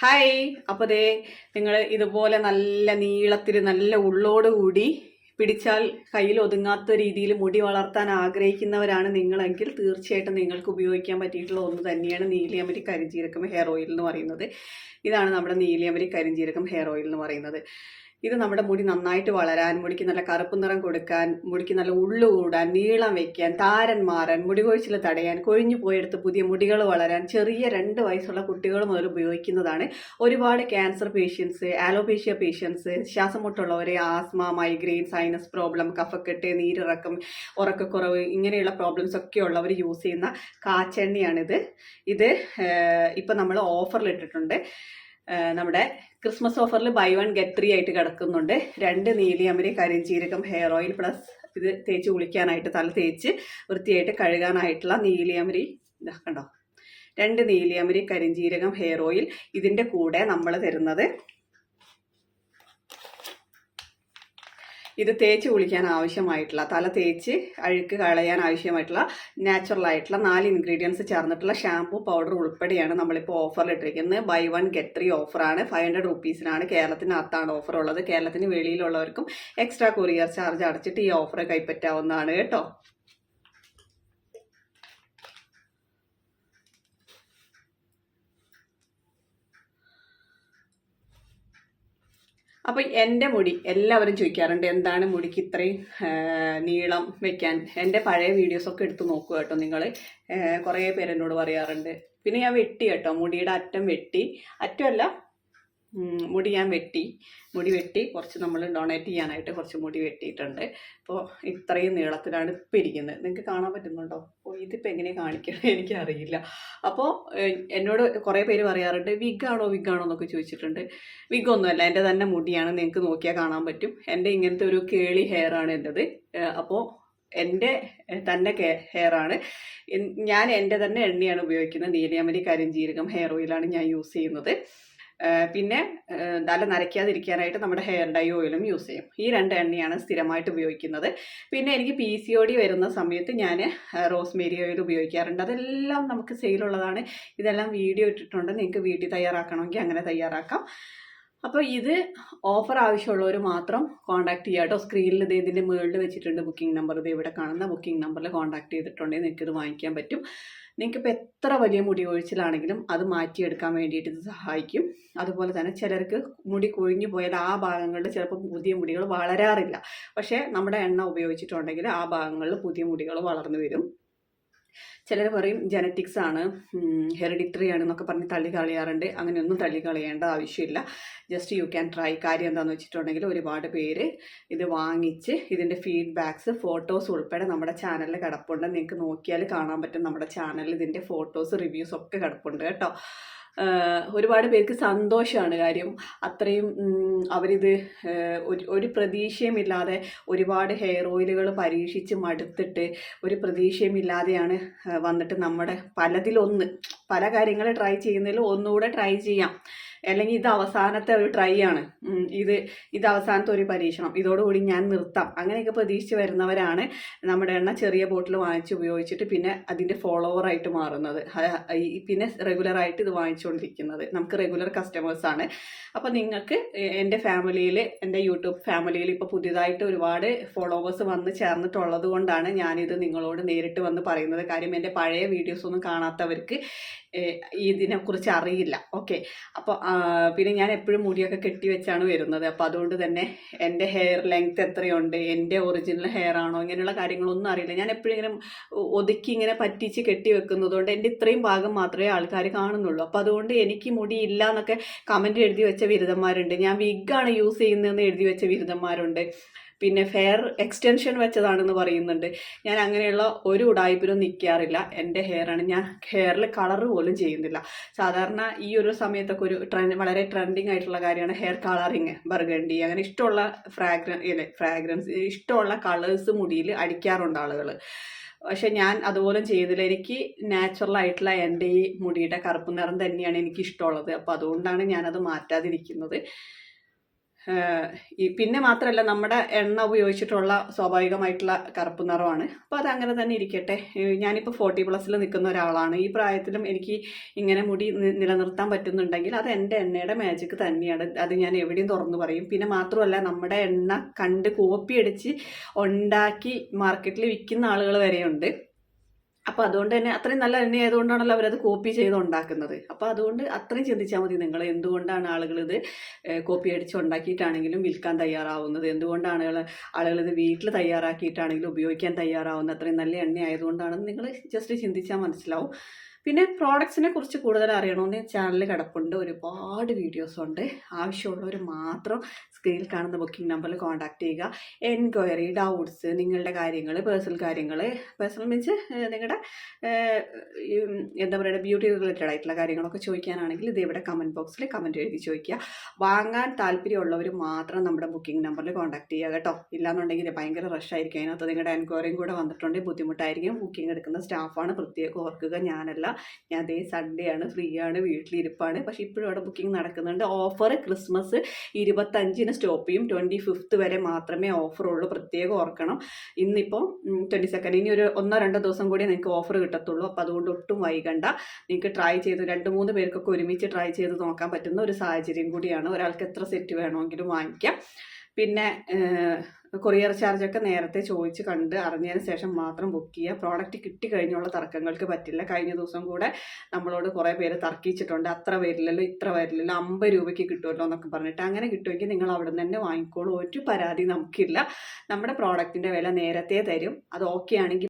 Hi അപ്പോൾ ദേ നിങ്ങൾ ഇതുപോലെ നല്ല നീളത്തിൽ നല്ല ഉള്ളോട് കൂടി പിടിച്ചാൽ കയ്യിൽ ഒതുങ്ങാത്ത രീതിയിൽ മുടി വളർത്താൻ ആഗ്രഹിക്കുന്നവരാണ് നിങ്ങളെങ്കിൽ തീർച്ചയായിട്ടും നിങ്ങൾക്ക് ഉപയോഗിക്കാൻ പറ്റിയിട്ടുള്ള ഒന്ന് തന്നെയാണ് നീലിയമരി കരിഞ്ചീരകം ഹെയർ ഓയിൽ എന്ന് പറയുന്നത്. ഇതാണ് നമ്മുടെ നീലിയമരി കരിഞ്ചീരകം ഹെയർ ഓയിൽ എന്ന് പറയുന്നത്. ഇത് നമ്മുടെ മുടി നന്നായിട്ട് വളരാൻ മുടിക്ക് നല്ല കറുപ്പ് നിറം കൊടുക്കാൻ മുടിക്ക് നല്ല ഉള്ളു കൂടാൻ നീളം വെക്കാൻ താരൻ മാറാൻ മുടി കൊഴിച്ചിൽ തടയാൻ കൊഴിഞ്ഞു പോയെടുത്ത് പുതിയ മുടികൾ വളരാൻ ചെറിയ രണ്ട് വയസ്സുള്ള കുട്ടികൾ മുതൽ ഉപയോഗിക്കുന്നതാണ്. ഒരുപാട് ക്യാൻസർ പേഷ്യൻസ് ആലോപേഷ്യ പേഷ്യൻസ് ശ്വാസം മുട്ടുള്ളവർ ആസ്മ മൈഗ്രെയിൻ സൈനസ് പ്രോബ്ലം കഫക്കെട്ട് നീരിറക്കം ഉറക്കക്കുറവ് ഇങ്ങനെയുള്ള പ്രോബ്ലംസ് ഒക്കെ ഉള്ളവർ യൂസ് ചെയ്യുന്ന കാച്ചെണ്ണയാണിത്. ഇത് ഇപ്പം നമ്മൾ ഏഹ് നമ്മുടെ ക്രിസ്മസ് ഓഫറിൽ ബൈ വൺ ഗെറ്റ് ത്രീ ആയിട്ട് കിടക്കുന്നുണ്ട്. രണ്ട് നീലിയമരി കരിഞ്ചീരകം ഹെയർ ഓയിൽ പ്ലസ് ഇത് തേച്ച് കുളിക്കാനായിട്ട് തല തേച്ച് വൃത്തിയായിട്ട് കഴുകാനായിട്ടുള്ള നീലിയമരി ഇതാ കണ്ടോ? രണ്ട് നീലിയമരി കരിഞ്ചീരകം ഹെയർ ഓയിൽ ഇതിന്റെ കൂടെ നമ്മൾ തരുന്നത്. ഇത് തേച്ച് കുളിക്കാൻ ആവശ്യമായിട്ടുള്ള തല തേച്ച് അഴുക്ക് കളയാൻ ആവശ്യമായിട്ടുള്ള നാച്ചുറൽ ആയിട്ടുള്ള നാല് ഇൻഗ്രീഡിയൻസ് ചേർന്നിട്ടുള്ള ഷാംപൂ പൗഡർ ഉൾപ്പെടെയാണ് നമ്മളിപ്പോൾ ഓഫറിൽ ഇട്ടിരിക്കുന്നത്. ബൈ വൺ ഗെറ്റ് ത്രീ ഓഫറാണ് ഫൈവ് ഹൺഡ്രഡ് റുപ്പീസിനാണ് കേരളത്തിനകത്താണ് ഓഫർ ഉള്ളത്. കേരളത്തിന് വെളിയിലുള്ളവർക്കും എക്സ്ട്രാ കൊറിയർ ചാർജ് അടച്ചിട്ട് ഈ ഓഫർ കൈപ്പറ്റാവുന്നതാണ് കേട്ടോ. അപ്പോൾ എന്റെ മുടി എല്ലാവരും ചോദിക്കാറുണ്ട് എന്താണ് മുടിക്ക് ഇത്രയും നീളം വെക്കാൻ? എന്റെ പഴയ വീഡിയോസൊക്കെ എടുത്ത് നോക്കുക കേട്ടോ നിങ്ങൾ കുറേ പേരെന്നോട് പറയാറുണ്ട്. പിന്നെ ഞാൻ വെട്ടി കേട്ടോ മുടിയുടെ അറ്റം വെട്ടി. അറ്റമല്ല മുടി ഞാൻ വെട്ടി. മുടി വെട്ടി. കുറച്ച് നമ്മൾ ഡൊണേറ്റ് ചെയ്യാനായിട്ട് കുറച്ച് മുടി വെട്ടിയിട്ടുണ്ട്. അപ്പോൾ ഇത്രയും നീളത്തിലാണ് ഇപ്പം ഇരിക്കുന്നത്. നിങ്ങൾക്ക് കാണാൻ പറ്റുന്നുണ്ടോ? അപ്പോൾ ഇതിപ്പോൾ എങ്ങനെ കാണിക്കണം എനിക്കറിയില്ല. അപ്പോൾ എന്നോട് കുറേ പേര് പറയാറുണ്ട് വിഗാണോ വിഗാണോ എന്നൊക്കെ ചോദിച്ചിട്ടുണ്ട്. വിഗൊന്നുമല്ല എന്റെ തന്നെ മുടിയാണ്. നിങ്ങൾക്ക് നോക്കിയാൽ കാണാൻ പറ്റും. എന്റെ ഇങ്ങനത്തെ ഒരു കേളി ഹെയർ ആണ് എന്റെത്. അപ്പോൾ എന്റെ തന്നെ ഹെയർ ആണ്. ഞാൻ എന്റെ തന്നെ എണ്ണയാണ് ഉപയോഗിക്കുന്നത്. നീലയമരി കരിഞ്ചീരകം ഹെയർ ഓയിലാണ് ഞാൻ യൂസ് ചെയ്യുന്നത്. പിന്നെ തല നരയ്ക്കാതിരിക്കാനായിട്ട് നമ്മുടെ ഹെയർ ഡൈ ഓയിലും യൂസ് ചെയ്യും. ഈ രണ്ട് എണ്ണയാണ് സ്ഥിരമായിട്ട് ഉപയോഗിക്കുന്നത്. പിന്നെ എനിക്ക് പി സി ഒ ഡി വരുന്ന സമയത്ത് ഞാൻ റോസ്മേരി ഓയിൽ ഉപയോഗിക്കാറുണ്ട്. അതെല്ലാം നമുക്ക് സെയിലുള്ളതാണ്. ഇതെല്ലാം വീഡിയോ ഇട്ടിട്ടുണ്ട്. നിങ്ങൾക്ക് വീട്ടിൽ തയ്യാറാക്കണമെങ്കിൽ അങ്ങനെ തയ്യാറാക്കാം. അപ്പോൾ ഇത് ഓഫർ ആവശ്യമുള്ളവർ മാത്രം കോൺടാക്ട് ചെയ്യുക കേട്ടോ. സ്ക്രീനിൽ ഇത് ഇതിന്റെ മുകളിൽ വെച്ചിട്ടുണ്ട് ബുക്കിംഗ് നമ്പർ. ഇത് ഇവിടെ കാണുന്ന ബുക്കിംഗ് നമ്പറിൽ കോൺടാക്ട് ചെയ്തിട്ടുണ്ടെങ്കിൽ നിങ്ങൾക്ക് ഇത് വാങ്ങിക്കാൻ പറ്റും. നിങ്ങൾക്ക് ഇപ്പോൾ എത്ര വലിയ മുടി കൊഴിച്ചിലാണെങ്കിലും അത് മാറ്റിയെടുക്കാൻ വേണ്ടിയിട്ട് ഇത് സഹായിക്കും. അതുപോലെ തന്നെ ചിലർക്ക് മുടി കൊഴിഞ്ഞു പോയാൽ ആ ഭാഗങ്ങളിൽ ചിലപ്പോൾ പുതിയ മുടികൾ വളരാറില്ല. പക്ഷേ നമ്മുടെ എണ്ണ ഉപയോഗിച്ചിട്ടുണ്ടെങ്കിൽ ആ ഭാഗങ്ങളിൽ പുതിയ മുടികൾ വളർന്നു വരും. ചിലർ പറയും ജനറ്റിക്സ് ആണ് ഹെറിഡിറ്ററി ആണ് എന്നൊക്കെ പറഞ്ഞ് തള്ളി കളയാറുണ്ട് അങ്ങനെയൊന്നും തള്ളി കളയേണ്ട ആവശ്യമില്ല. ജസ്റ്റ് യു ക്യാൻ ട്രൈ കാര്യം എന്താണെന്ന് വെച്ചിട്ടുണ്ടെങ്കിൽ ഒരുപാട് പേര് ഇത് വാങ്ങിച്ച് ഇതിന്റെ ഫീഡ്ബാക്സ് ഫോട്ടോസ് ഉൾപ്പെടെ നമ്മുടെ ചാനലിൽ കിടപ്പുണ്ട്. നിങ്ങൾക്ക് നോക്കിയാൽ കാണാൻ പറ്റും. നമ്മുടെ ചാനലിൽ ഇതിന്റെ ഫോട്ടോസ് റിവ്യൂസ് ഒക്കെ കിടപ്പുണ്ട് കേട്ടോ. ഒരുപാട് പേർക്ക് സന്തോഷമാണ് കാര്യം. അത്രയും അവരിത് ഒരു പ്രതീക്ഷയുമില്ലാതെ ഒരുപാട് ഹെയർ ഓയിലുകൾ പരീക്ഷിച്ച് മടുത്തിട്ട് ഒരു പ്രതീക്ഷയുമില്ലാതെയാണ് വന്നിട്ട് നമ്മുടെ പലതിലൊന്ന് പല കാര്യങ്ങൾ ട്രൈ ചെയ്യുന്നതിൽ ഒന്നുകൂടെ ട്രൈ ചെയ്യാം. അല്ലെങ്കിൽ ഇത് അവസാനത്തെ ഒരു ട്രൈ ആണ്. ഇത് ഇത് അവസാനത്തെ ഒരു പരീക്ഷണം. ഇതോടുകൂടി ഞാൻ നിർത്താം. അങ്ങനെയൊക്കെ പ്രതീക്ഷിച്ച് വരുന്നവരാണ് നമ്മുടെ എണ്ണ ചെറിയ ബോട്ടിൽ വാങ്ങിച്ച് ഉപയോഗിച്ചിട്ട് പിന്നെ അതിന്റെ ഫോളോവറായിട്ട് മാറുന്നത്. പിന്നെ റെഗുലറായിട്ട് ഇത് വാങ്ങിച്ചുകൊണ്ടിരിക്കുന്നത്. നമുക്ക് റെഗുലർ കസ്റ്റമേഴ്സാണ് അപ്പോൾ നിങ്ങൾക്ക് എന്റെ ഫാമിലിയിൽ എന്റെ യൂട്യൂബ് ഫാമിലിയിൽ ഇപ്പോൾ പുതിയതായിട്ട് ഒരുപാട് ഫോളോവേഴ്സ് വന്ന് ചേർന്നിട്ടുള്ളത് കൊണ്ടാണ് ഞാനിത് നിങ്ങളോട് നേരിട്ട് വന്ന് പറയുന്നത്. കാര്യം എന്റെ പഴയ വീഡിയോസ് ഒന്നും കാണാത്തവർക്ക് ഇതിനെക്കുറിച്ച് അറിയില്ല. ഓക്കെ അപ്പോൾ പിന്നെ ഞാൻ എപ്പോഴും മുടിയൊക്കെ കെട്ടി വെച്ചാണ് വരുന്നത്. അപ്പോൾ അതുകൊണ്ട് തന്നെ എന്റെ ഹെയർ ലെങ്ത് എത്രയുണ്ട് എന്റെ ഒറിജിനൽ ഹെയർ ആണോ ഇങ്ങനെയുള്ള കാര്യങ്ങളൊന്നും അറിയില്ല. ഞാൻ എപ്പോഴും ഇങ്ങനെ ഒതുക്കി ഇങ്ങനെ പറ്റിച്ച് കെട്ടി വെക്കുന്നതുകൊണ്ട് എന്റെ ഇത്രയും ഭാഗം മാത്രമേ ആൾക്കാർ കാണുന്നുള്ളൂ. അപ്പോൾ അതുകൊണ്ട് എനിക്ക് മുടി ഇല്ല എന്നൊക്കെ കമന്റ് എഴുതി വെച്ച ബിരുദന്മാരുണ്ട്. ഞാൻ വിഗാണ് യൂസ് ചെയ്യുന്നതെന്ന് എഴുതി വെച്ച ബിരുദന്മാരുണ്ട്. പിന്നെ ഹെയർ എക്സ്റ്റൻഷൻ വെച്ചതാണെന്ന് പറയുന്നുണ്ട്. ഞാൻ അങ്ങനെയുള്ള ഒരു ഉടായ്പിലും നിൽക്കാറില്ല എന്റെ ഹെയറാണ് ഞാൻ ഹെയറിൽ കളർ പോലും ചെയ്യുന്നില്ല. സാധാരണ ഈ ഒരു സമയത്തൊക്കെ ഒരു ട്രെൻഡ് വളരെ ട്രെൻഡിങ് ആയിട്ടുള്ള കാര്യമാണ് ഹെയർ കളറിങ് ബർഗണ്ടി അങ്ങനെ ഇഷ്ടമുള്ള ഫ്രാഗ്രൻ അല്ലെ ഫ്രാഗ്രൻസ് ഇഷ്ടമുള്ള കളേഴ്സ് മുടിയിൽ അടിക്കാറുണ്ട് ആളുകൾ പക്ഷെ ഞാൻ അതുപോലും ചെയ്തില്ല. എനിക്ക് നാച്ചുറൽ ആയിട്ടുള്ള എന്റെ ഈ മുടിയുടെ കറുപ്പ് നിറം തന്നെയാണ് എനിക്ക് ഇഷ്ടമുള്ളത് അപ്പോൾ അതുകൊണ്ടാണ് ഞാനത് മാറ്റാതിരിക്കുന്നത്. പിന്നെ മാത്രമല്ല നമ്മുടെ എണ്ണ ഉപയോഗിച്ചിട്ടുള്ള സ്വാഭാവികമായിട്ടുള്ള കറുപ്പ് നിറമാണ്. അപ്പോൾ അതങ്ങനെ തന്നെ ഇരിക്കട്ടെ. ഞാനിപ്പോൾ ഫോർട്ടി പ്ലസ്സിൽ നിൽക്കുന്ന ഒരാളാണ്. ഈ പ്രായത്തിലും എനിക്ക് ഇങ്ങനെ മുടി നിലനിർത്താൻ പറ്റുന്നുണ്ടെങ്കിൽ അത് എന്റെ എണ്ണയുടെ മാജിക് തന്നെയാണ്. അത് ഞാൻ എവിടെയും തുറന്നു പറയും. പിന്നെ മാത്രമല്ല നമ്മുടെ എണ്ണ കണ്ട് കോപ്പി അടിച്ച് ഉണ്ടാക്കി മാർക്കറ്റിൽ വിൽക്കുന്ന ആളുകൾ വരെയുണ്ട്. അപ്പോൾ അതുകൊണ്ട് തന്നെ അത്രയും നല്ല എണ്ണ ആയതുകൊണ്ടാണല്ലോ അവരത് കോപ്പി ചെയ്ത് ഉണ്ടാക്കുന്നത്. അപ്പോൾ അതുകൊണ്ട് അത്രയും ചിന്തിച്ചാൽ മതി നിങ്ങൾ എന്തുകൊണ്ടാണ് ആളുകൾ ഇത് കോപ്പി അടിച്ച് ഉണ്ടാക്കിയിട്ടാണെങ്കിലും വിൽക്കാൻ തയ്യാറാവുന്നത്? എന്തുകൊണ്ടാണ് ആളുകൾ ഇത് വീട്ടിൽ തയ്യാറാക്കിയിട്ടാണെങ്കിലും ഉപയോഗിക്കാൻ തയ്യാറാവുന്നത്? അത്രയും നല്ല എണ്ണ ആയതുകൊണ്ടാണെന്ന് നിങ്ങൾ ജസ്റ്റ് ചിന്തിച്ചാൽ മനസ്സിലാവും. പിന്നെ പ്രോഡക്ട്സിനെ കുറിച്ച് കൂടുതൽ അറിയണമെന്ന് ചാനൽ കിടപ്പുണ്ട്. ഒരുപാട് വീഡിയോസ് ഉണ്ട്. ആവശ്യമുള്ളവർ മാത്രം സ്ക്രീനിൽ കാണുന്ന ബുക്കിംഗ് നമ്പറിൽ കോൺടാക്ട് ചെയ്യുക. എൻക്വയറി ഡൗട്ട്സ് നിങ്ങളുടെ കാര്യങ്ങൾ പേഴ്സണൽ കാര്യങ്ങൾ. പേഴ്സണൽ മീൻസ് നിങ്ങളുടെ എന്താ പറയുക ബ്യൂട്ടി റിലേറ്റഡ് ആയിട്ടുള്ള കാര്യങ്ങളൊക്കെ ചോദിക്കാനാണെങ്കിൽ ഇത് ഇവിടെ കമന്റ് ബോക്സിൽ കമന്റ് എഴുതി ചോദിക്കുക. വാങ്ങാൻ താല്പര്യമുള്ളവർ മാത്രം നമ്മുടെ ബുക്കിംഗ് നമ്പറിൽ കോൺടാക്ട് ചെയ്യുക കേട്ടോ. ഇല്ലാന്നുണ്ടെങ്കിൽ ഭയങ്കര റഷ് ആയിരിക്കും. അതിനകത്ത് നിങ്ങളുടെ എൻക്വയറിയും കൂടെ വന്നിട്ടുണ്ടെങ്കിൽ ബുദ്ധിമുട്ടായിരിക്കും. ബുക്കിംഗ് എടുക്കുന്ന സ്റ്റാഫാണ് പ്രത്യേകം ഓർക്കുക ഞാനല്ല. ഞാൻ അതേ സൺഡേ ആണ് ഫ്രീ ആണ് വീട്ടിലിരിപ്പാണ്. പക്ഷേ ഇപ്പോഴും അവിടെ ബുക്കിംഗ് നടക്കുന്നുണ്ട്. ഓഫർ ക്രിസ്മസ് ഇരുപത്തഞ്ചിന് സ്റ്റോപ്പ് ചെയ്യും. ട്വന്റി ഫിഫ്ത്ത് വരെ മാത്രമേ ഓഫറുള്ളൂ പ്രത്യേകം ഓർക്കണം. ഇന്നിപ്പോൾ ട്വന്റി സെക്കൻഡ് ഇനി ഒരു ഒന്നോ രണ്ടോ ദിവസം കൂടി നിങ്ങൾക്ക് ഓഫർ കിട്ടത്തുള്ളൂ. അപ്പോൾ അതുകൊണ്ട് ഒട്ടും വൈകണ്ട. നിങ്ങൾക്ക് ട്രൈ ചെയ്ത് രണ്ട് മൂന്ന് പേർക്കൊക്കെ ഒരുമിച്ച് ട്രൈ ചെയ്ത് നോക്കാൻ പറ്റുന്ന ഒരു സാഹചര്യം കൂടിയാണ്. ഒരാൾക്ക് എത്ര സെറ്റ് വേണമെങ്കിലും വാങ്ങിക്കാം. പിന്നെ കൊറിയർ ചാർജൊക്കെ നേരത്തെ ചോദിച്ച് കണ്ട് അറിഞ്ഞതിന് ശേഷം മാത്രം ബുക്ക് ചെയ്യുക. പ്രോഡക്റ്റ് കിട്ടി കഴിഞ്ഞുള്ള തർക്കങ്ങൾക്ക് പറ്റില്ല. കഴിഞ്ഞ ദിവസം കൂടെ നമ്മളോട് കുറേ പേര് തർക്കിച്ചിട്ടുണ്ട്. അത്ര വരില്ലല്ലോ ഇത്ര വരില്ലല്ലോ അമ്പത് രൂപയ്ക്ക് കിട്ടുമല്ലോ എന്നൊക്കെ പറഞ്ഞിട്ട്. അങ്ങനെ കിട്ടുമെങ്കിൽ നിങ്ങൾ അവിടെ നിന്ന് തന്നെ വാങ്ങിക്കോളൂ. ഒരു പരാതി നമുക്കില്ല. നമ്മുടെ പ്രോഡക്റ്റിന്റെ വില നേരത്തെ തരും. അത് ഓക്കെ ആണെങ്കിൽ